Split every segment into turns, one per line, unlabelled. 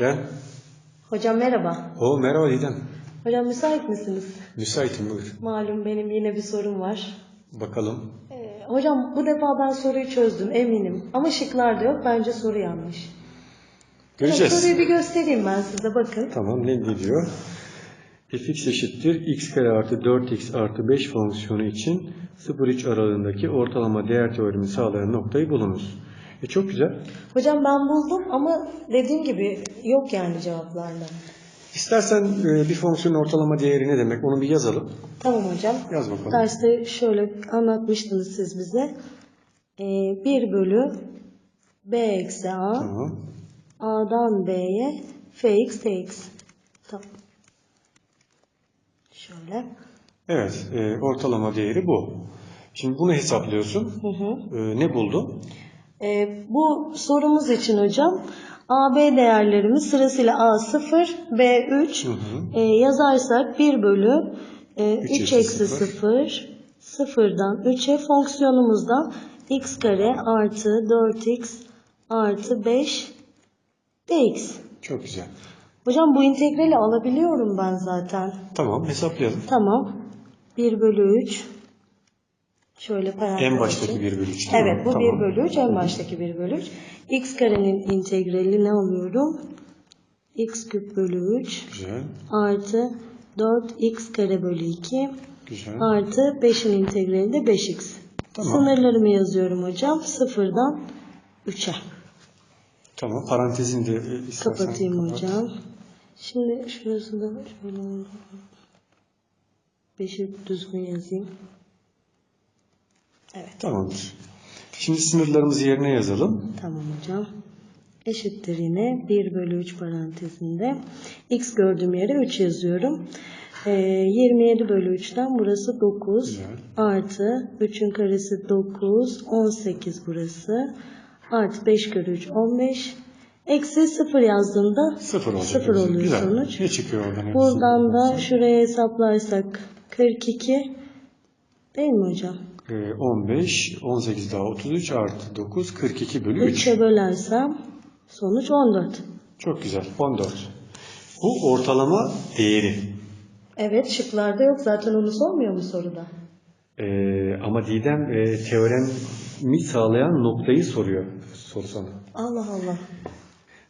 Gel.
Hocam merhaba.
O merhaba Didem.
Hocam müsait misiniz?
Müsaitim buyur.
Malum benim yine bir sorum var.
Bakalım.
Ee, hocam bu defa ben soruyu çözdüm eminim. Ama şıklarda yok. Bence soru yanlış. Hocam,
Göreceğiz.
soruyu bir göstereyim ben size bakın.
Tamam ne diyor? fx eşittir x kare artı 4x artı 5 fonksiyonu için 0-3 aralığındaki ortalama değer teoremi sağlayan noktayı bulunuz. E çok güzel.
Hocam ben buldum ama dediğim gibi yok yani cevaplarda.
İstersen e, bir fonksiyonun ortalama değeri ne demek onu bir yazalım.
Tamam hocam.
Yaz bakalım.
Derste şöyle anlatmıştınız siz bize. Ee, 1 bölü b eksi a
Tamam.
a'dan b'ye fx tx. Tamam. Şöyle.
Evet e, ortalama değeri bu. Şimdi bunu hesaplıyorsun.
Hı hı.
E, ne buldun?
Ee, bu sorumuz için hocam AB değerlerimiz sırasıyla A0, B3
Hı hı.
e, yazarsak 1 bölü e,
Üç
3
eksi
eksi
sıfır.
0 sıfırdan 3'e fonksiyonumuzda x kare artı 4x artı 5 dx.
Çok güzel.
Hocam bu integrali alabiliyorum ben zaten.
Tamam hesaplayalım.
Tamam. 1 bölü 3 şöyle parantez
En baştaki
açayım.
1 bölü 3 değil mi?
Evet bu
Tamam.
1 bölü 3 en baştaki 1 bölü 3. x karenin integrali ne alıyorum? x küp bölü 3
Güzel.
artı 4x kare bölü 2
Güzel.
artı 5'in integrali de 5x.
Tamam.
Sınırlarımı yazıyorum hocam. Sıfırdan 3'e.
Tamam parantezini de e, istersen
Kapatayım
kapat.
hocam. Şimdi şurası da şöyle oldu. 5'i düzgün yazayım. Evet.
Tamamdır. Şimdi sınırlarımızı yerine yazalım.
Tamam hocam. Eşittir yine 1 bölü 3 parantezinde. X gördüğüm yere 3 yazıyorum. Ee, 27 bölü 3'ten burası 9.
Güzel.
Artı 3'ün karesi 9. 18 burası. Artı 5 kere 3 15. Eksi 0 yazdığımda
Sıfır olacak.
0 oluyor
Güzel.
sonuç.
Ne çıkıyor oradan?
Buradan da şuraya hesaplarsak 42 değil mi hocam?
Ee, 15, 18 daha 33 artı 9, 42 bölü 3.
3'e bölersem sonuç 14.
Çok güzel. 14. Bu ortalama değeri.
Evet şıklarda yok zaten onu sormuyor mu soruda?
Ee, ama Didem e, teoremi sağlayan noktayı soruyor soru sana.
Allah Allah.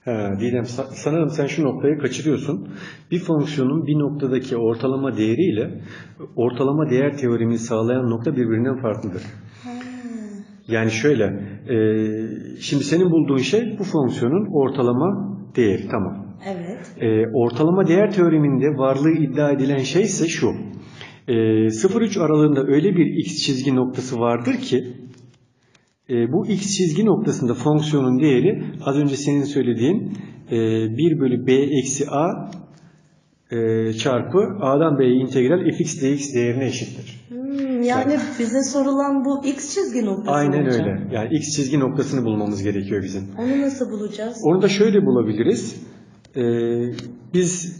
Didem sa- sanırım sen şu noktayı kaçırıyorsun. Bir fonksiyonun bir noktadaki ortalama değeriyle ortalama değer teoremini sağlayan nokta birbirinden farklıdır. Yani şöyle, e, şimdi senin bulduğun şey bu fonksiyonun ortalama değeri, tamam.
Evet.
E, ortalama değer teoreminde varlığı iddia edilen şey ise şu. E, 0-3 aralığında öyle bir x çizgi noktası vardır ki e, bu x çizgi noktasında fonksiyonun değeri az önce senin söylediğin e, 1 bölü b eksi a e, çarpı a'dan b'ye integral fx dx değerine eşittir.
Hmm, yani bize sorulan bu x çizgi noktası
Aynen öyle. Yani x çizgi noktasını bulmamız gerekiyor bizim.
Onu nasıl bulacağız?
Onu da şöyle bulabiliriz. Ee, biz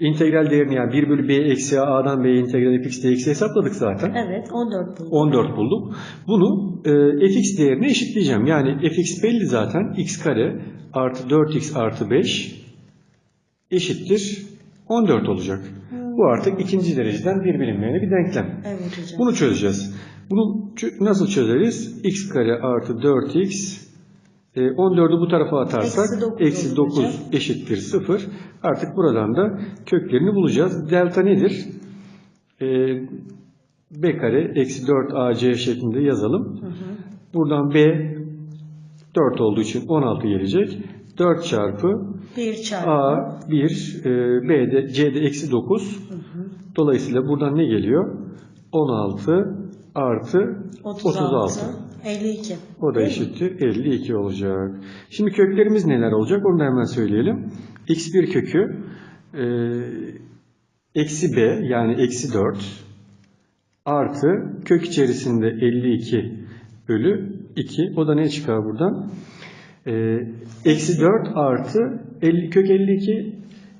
integral değerini yani 1 bölü b eksi a'dan b'ye integral fx dx'i hesapladık zaten.
Evet 14 bulduk.
14 bulduk. Bunu e, fx değerine eşitleyeceğim. Yani fx belli zaten. x kare artı 4x artı 5 eşittir 14 olacak. Bu artık ikinci dereceden bir bilinmeyene bir denklem.
Evet hocam.
Bunu çözeceğiz. Bunu nasıl çözeriz? x kare artı 4x e, 14'ü bu tarafa atarsak
Eksi dokuz
eksi
olur
9
hocam.
eşittir 0. Artık buradan da köklerini bulacağız. Delta nedir? E, b kare eksi 4 ac şeklinde yazalım. Buradan b 4 olduğu için 16 gelecek. 4 çarpı
1 çarpı.
a 1 e, b de c de eksi 9. Dolayısıyla buradan ne geliyor? 16 artı
36.
36.
52.
O da eşittir 52 olacak. Şimdi köklerimiz neler olacak onu da hemen söyleyelim. x1 kökü e, eksi b yani eksi 4 artı kök içerisinde 52 bölü 2. O da ne çıkar buradan? E, eksi 4 artı 50, kök 52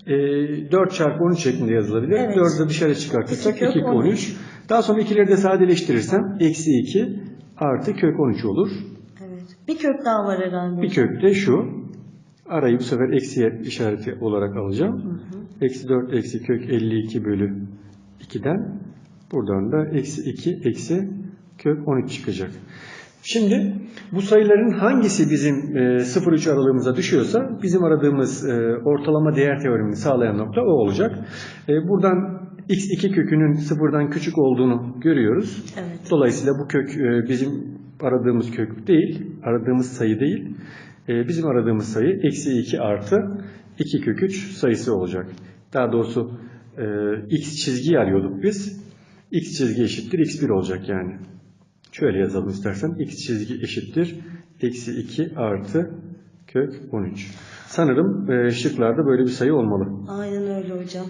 e, 4 çarpı 13 şeklinde yazılabilir.
Evet.
4'ü de dışarı çıkartırsak
İki kök
2 kök 13. Daha sonra ikileri de sadeleştirirsem eksi 2 artı kök 13 olur.
Evet. Bir kök daha var herhalde.
Bir kök de şu. Arayı bu sefer eksi işareti olarak alacağım. Eksi 4 eksi kök 52 bölü 2'den buradan da eksi 2 eksi kök 13 çıkacak. Şimdi bu sayıların hangisi bizim e, 0-3 aralığımıza düşüyorsa bizim aradığımız e, ortalama değer teoremini sağlayan nokta o olacak. E, buradan x2 kökünün sıfırdan küçük olduğunu görüyoruz.
Evet.
Dolayısıyla bu kök e, bizim aradığımız kök değil, aradığımız sayı değil. E, Bizim aradığımız sayı eksi 2 artı 2 kök 3 sayısı olacak. Daha doğrusu e, x çizgiyi arıyorduk biz. x çizgi eşittir x1 olacak yani. Şöyle yazalım istersen. x çizgi eşittir eksi 2 artı kök 13. Sanırım şıklarda böyle bir sayı olmalı.
Aynen öyle hocam.